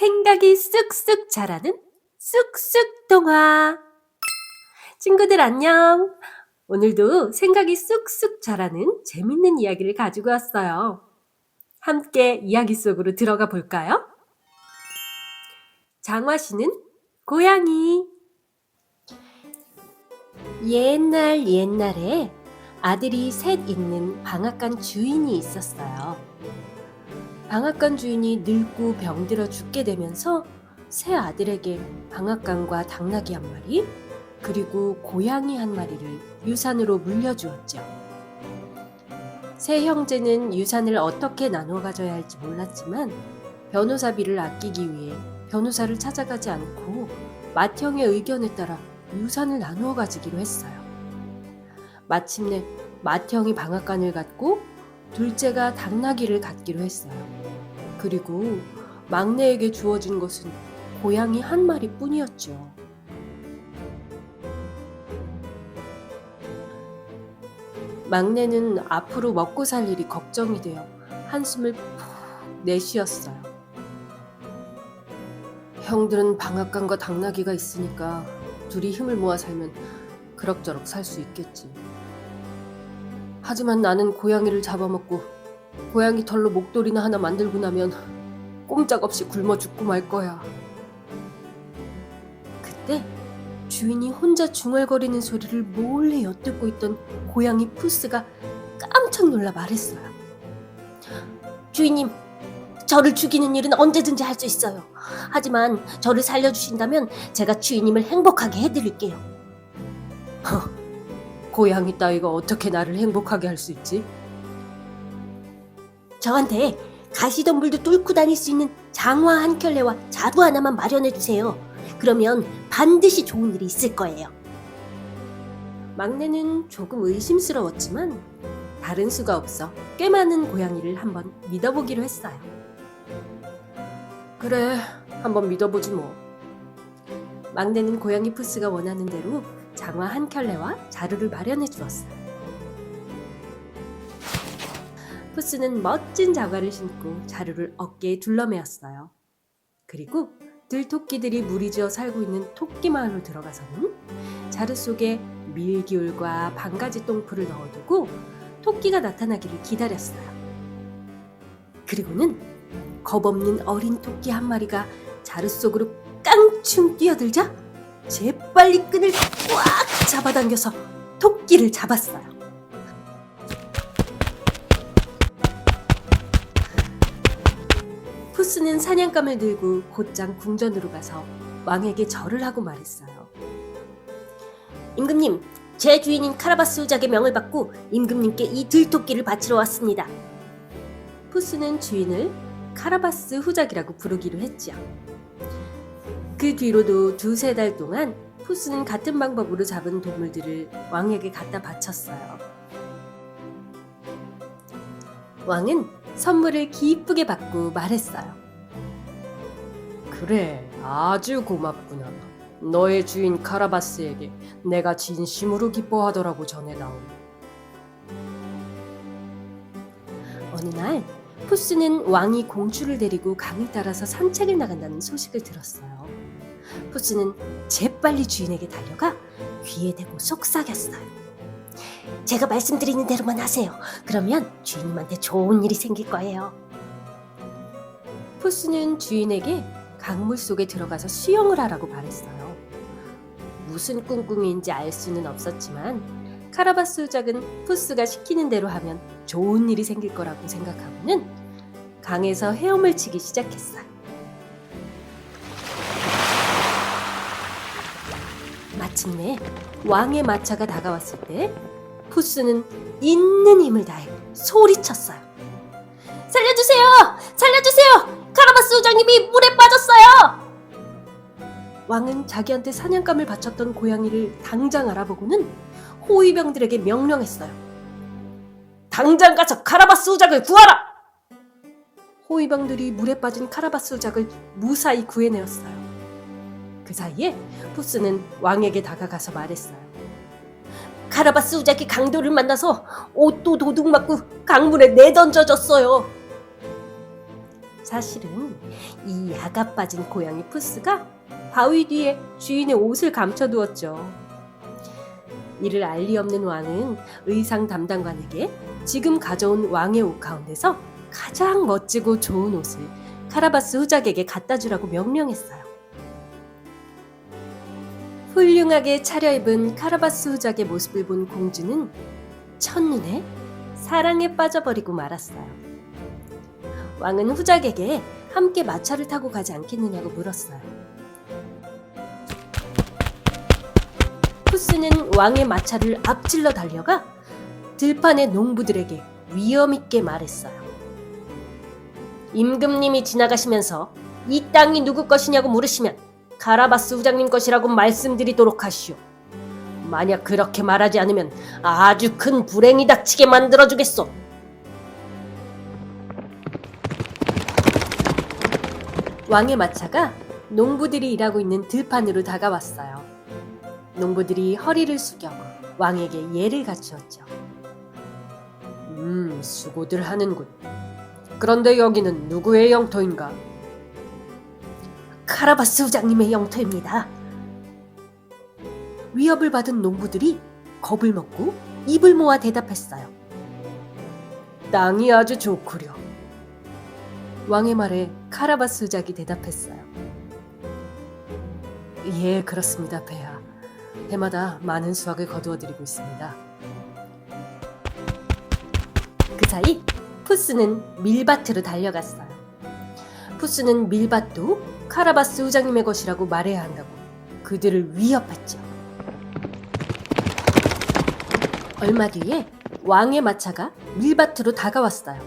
생각이 쑥쑥 자라는 쑥쑥 동화. 친구들 안녕. 오늘도 생각이 쑥쑥 자라는 재밌는 이야기를 가지고 왔어요. 함께 이야기 속으로 들어가 볼까요? 장화 씨는 고양이. 옛날 옛날에 아들이 셋 있는 방앗간 주인이 있었어요. 방앗간 주인이 늙고 병들어 죽게 되면서 새 아들에게 방앗간과 당나귀 한 마리, 그리고 고양이 한 마리를 유산으로 물려주었죠. 새 형제는 유산을 어떻게 나누어 가져야 할지 몰랐지만 변호사비를 아끼기 위해 변호사를 찾아가지 않고 맏형의 의견에 따라 유산을 나누어 가지기로 했어요. 마침내 맏형이 방앗간을 갖고 둘째가 당나귀를 갖기로 했어요. 그리고 막내에게 주어진 것은 고양이 한 마리 뿐이었죠. 막내는 앞으로 먹고 살 일이 걱정이 되어 한숨을 푹 내쉬었어요. 형들은 방앗간과 당나귀가 있으니까 둘이 힘을 모아 살면 그럭저럭 살 수 있겠지. 하지만 나는 고양이를 잡아먹고 고양이 털로 목도리나 하나 만들고 나면 꼼짝없이 굶어 죽고 말 거야. 그때 주인이 혼자 중얼거리는 소리를 몰래 엿듣고 있던 고양이 푸스가 깜짝 놀라 말했어요. 주인님, 저를 죽이는 일은 언제든지 할 수 있어요. 하지만 저를 살려주신다면 제가 주인님을 행복하게 해드릴게요. 허, 고양이 따위가 어떻게 나를 행복하게 할 수 있지? 저한테 가시덤불도 뚫고 다닐 수 있는 장화 한 켤레와 자루 하나만 마련해 주세요. 그러면 반드시 좋은 일이 있을 거예요. 막내는 조금 의심스러웠지만 다른 수가 없어 꽤 많은 고양이를 한번 믿어보기로 했어요. 그래, 한번 믿어보지 뭐. 막내는 고양이 푸스가 원하는 대로 장화 한 켤레와 자루를 마련해 주었어요. 푸스는 멋진 자갈을 신고 자루를 어깨에 둘러매었어요. 그리고 들토끼들이 무리지어 살고 있는 토끼 마을로 들어가서는 자루 속에 밀기울과 반가지 똥풀을 넣어두고 토끼가 나타나기를 기다렸어요. 그리고는 겁없는 어린 토끼 한 마리가 자루 속으로 깡충 뛰어들자 재빨리 끈을 꽉 잡아당겨서 토끼를 잡았어요. 푸스는 사냥감을 들고 곧장 궁전으로 가서 왕에게 절을 하고 말했어요. 임금님, 제 주인인 카라바스 우작의 명을 받고 임금님께 이 들토끼를 바치러 왔습니다. 푸스는 주인을 카라바스 후작이라고 부르기로 했지요. 그 뒤로도 두세 달 동안 푸스는 같은 방법으로 잡은 동물들을 왕에게 갖다 바쳤어요. 왕은 선물을 기쁘게 받고 말했어요. 그래, 아주 고맙구나. 너의 주인 카라바스에게 내가 진심으로 기뻐하더라고 전해다오. 어느 날 푸스는 왕이 공주를 데리고 강을 따라서 산책을 나간다는 소식을 들었어요. 푸스는 재빨리 주인에게 달려가 귀에 대고 속삭였어요. 제가 말씀드리는 대로만 하세요. 그러면 주인님한테 좋은 일이 생길 거예요. 푸스는 주인에게 강물 속에 들어가서 수영을 하라고 말했어요. 무슨 꿍꿍이인지 알 수는 없었지만 카라바스 후작은 푸스가 시키는 대로 하면 좋은 일이 생길 거라고 생각하고는 강에서 헤엄을 치기 시작했어요. 마침내 왕의 마차가 다가왔을 때 푸스는 있는 힘을 다해 소리쳤어요. 살려주세요! 살려주세요! 카라바스 후장님이 물에 빠졌어요! 왕은 자기한테 사냥감을 바쳤던 고양이를 당장 알아보고는 호위병들에게 명령했어요. 당장 가서 카라바스 후작을 구하라! 호위병들이 물에 빠진 카라바스 후작을 무사히 구해내었어요. 그 사이에 푸스는 왕에게 다가가서 말했어요. 카라바스 우작이 강도를 만나서 옷도 도둑 맞고 강물에 내던져졌어요. 사실은 이 야가 빠진 고양이 푸스가 바위 뒤에 주인의 옷을 감춰두었죠. 이를 알 리 없는 왕은 의상 담당관에게 지금 가져온 왕의 옷 가운데서 가장 멋지고 좋은 옷을 카라바스 후작에게 갖다 주라고 명령했어요. 훌륭하게 차려입은 카라바스 후작의 모습을 본 공주는 첫눈에 사랑에 빠져버리고 말았어요. 왕은 후작에게 함께 마차를 타고 가지 않겠느냐고 물었어요. 푸스는 왕의 마차를 앞질러 달려가 들판의 농부들에게 위엄있게 말했어요. 임금님이 지나가시면서 이 땅이 누구 것이냐고 물으시면 가라바스 후장님 것이라고 말씀드리도록 하시오. 만약 그렇게 말하지 않으면 아주 큰 불행이 닥치게 만들어주겠소. 왕의 마차가 농부들이 일하고 있는 들판으로 다가왔어요. 농부들이 허리를 숙여 왕에게 예를 갖추었죠. 음, 수고들 하는군. 그런데 여기는 누구의 영토인가? 카라바스 후장님의 영토입니다. 위협을 받은 농부들이 겁을 먹고 입을 모아 대답했어요. 땅이 아주 좋구려. 왕의 말에 카라바스 후작이 대답했어요. 예, 그렇습니다, 폐하. 해마다 많은 수확을 거두어 드리고 있습니다. 그 사이 푸스는 밀밭으로 달려갔어요. 푸스는 밀밭도 카라바스 후장님의 것이라고 말해야 한다고 그들을 위협했죠. 얼마 뒤에 왕의 마차가 밀밭으로 다가왔어요.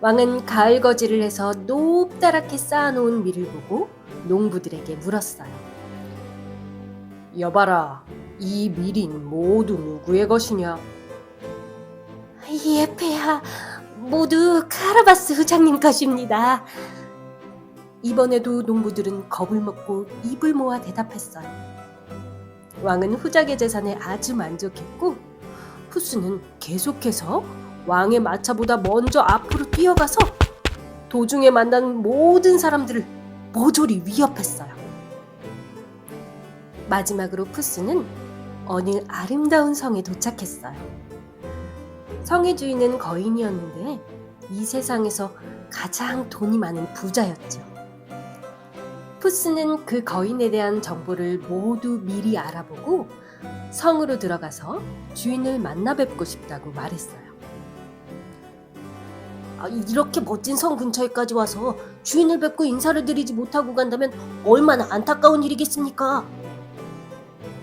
왕은 가을 거지를 해서 높다랗게 쌓아놓은 밀을 보고 농부들에게 물었어요. 여봐라, 이 밀인 모두 누구의 것이냐? 예, 폐하. 모두 카라바스 후장님 것입니다. 이번에도 농부들은 겁을 먹고 입을 모아 대답했어요. 왕은 후작의 재산에 아주 만족했고 푸스는 계속해서 왕의 마차보다 먼저 앞으로 뛰어가서 도중에 만난 모든 사람들을 모조리 위협했어요. 마지막으로 푸스는 어느 아름다운 성에 도착했어요. 성의 주인은 거인이었는데 이 세상에서 가장 돈이 많은 부자였죠. 푸스는 그 거인에 대한 정보를 모두 미리 알아보고 성으로 들어가서 주인을 만나 뵙고 싶다고 말했어요. 아, 이렇게 멋진 성 근처에까지 와서 주인을 뵙고 인사를 드리지 못하고 간다면 얼마나 안타까운 일이겠습니까?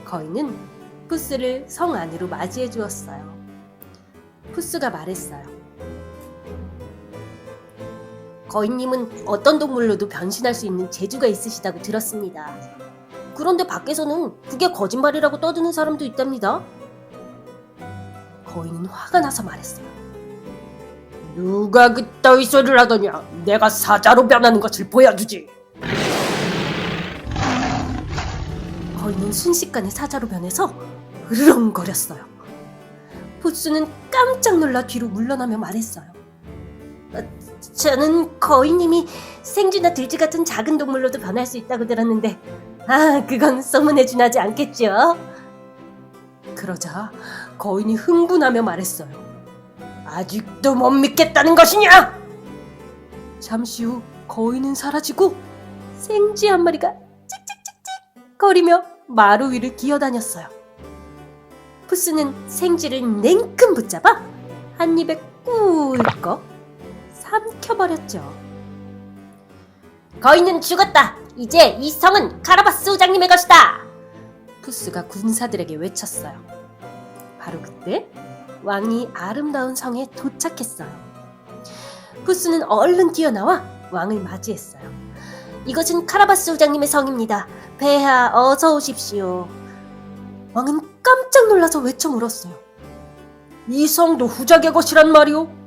거인은 푸스를 성 안으로 맞이해 주었어요. 푸스가 말했어요. 거인님은 어떤 동물로도 변신할 수 있는 재주가 있으시다고 들었습니다. 그런데 밖에서는 그게 거짓말이라고 떠드는 사람도 있답니다. 거인은 화가 나서 말했어요. 누가 그따위 소리를 하더냐? 내가 사자로 변하는 것을 보여주지. 거인은 순식간에 사자로 변해서 으르렁거렸어요. 푸스는 깜짝 놀라 뒤로 물러나며 말했어요. 어, 저는 거인님이 생쥐나 들쥐 같은 작은 동물로도 변할 수 있다고 들었는데, 아, 그건 소문에 준하지 않겠죠? 그러자 거인이 흥분하며 말했어요. 아직도 못 믿겠다는 것이냐? 잠시 후 거인은 사라지고 생쥐 한 마리가 찍찍찍찍 거리며 마루 위를 기어다녔어요. 푸스는 생쥐를 냉큼 붙잡아 한 입에 꿀꺽 삼켜버렸죠. 거인은 죽었다. 이제 이 성은 카라바스 후장님의 것이다. 푸스가 군사들에게 외쳤어요. 바로 그때 왕이 아름다운 성에 도착했어요. 푸스는 얼른 뛰어나와 왕을 맞이했어요. 이것은 카라바스 후장님의 성입니다. 폐하 어서 오십시오. 왕은 깜짝 놀라서 외쳐 물었어요. 이 성도 후작의 것이란 말이오?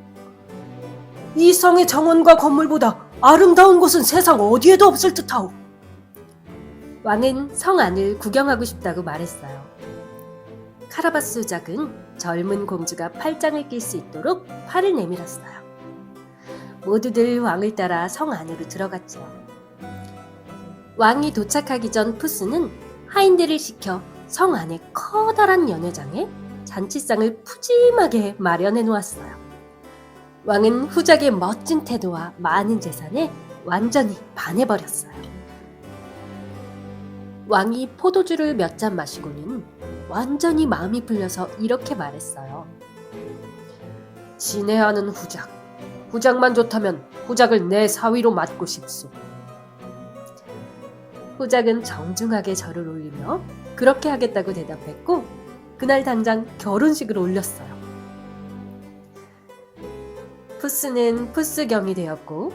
이 성의 정원과 건물보다 아름다운 곳은 세상 어디에도 없을 듯하오. 왕은 성 안을 구경하고 싶다고 말했어요. 카라바스 후작은 젊은 공주가 팔짱을 낄 수 있도록 팔을 내밀었어요. 모두들 왕을 따라 성 안으로 들어갔죠. 왕이 도착하기 전 푸스는 하인들을 시켜 성 안의 커다란 연회장에 잔치상을 푸짐하게 마련해 놓았어요. 왕은 후작의 멋진 태도와 많은 재산에 완전히 반해버렸어요. 왕이 포도주를 몇 잔 마시고는 완전히 마음이 풀려서 이렇게 말했어요. 진해하는 후작. 후작만 좋다면 후작을 내 사위로 맡고 싶소. 후작은 정중하게 절을 올리며 그렇게 하겠다고 대답했고 그날 당장 결혼식을 올렸어요. 푸스는 푸스경이 되었고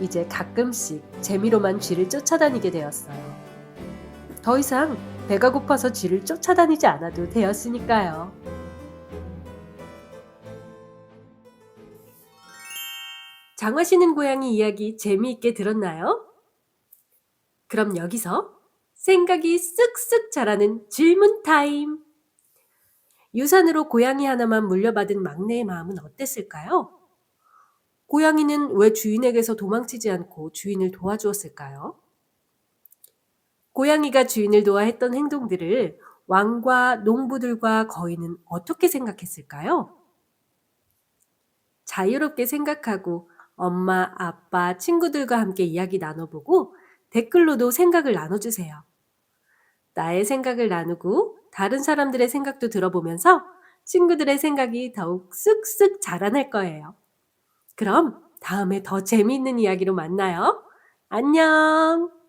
이제 가끔씩 재미로만 쥐를 쫓아다니게 되었어요. 더 이상 배가 고파서 쥐를 쫓아다니지 않아도 되었으니까요. 장화시는 고양이 이야기 재미있게 들었나요? 그럼 여기서 생각이 쓱쓱 자라는 질문 타임. 유산으로 고양이 하나만 물려받은 막내의 마음은 어땠을까요? 고양이는 왜 주인에게서 도망치지 않고 주인을 도와주었을까요? 고양이가 주인을 도와 했던 행동들을 왕과 농부들과 거인은 어떻게 생각했을까요? 자유롭게 생각하고 엄마, 아빠, 친구들과 함께 이야기 나눠보고 댓글로도 생각을 나눠주세요. 나의 생각을 나누고 다른 사람들의 생각도 들어보면서 친구들의 생각이 더욱 쓱쓱 자라날 거예요. 그럼 다음에 더 재미있는 이야기로 만나요. 안녕!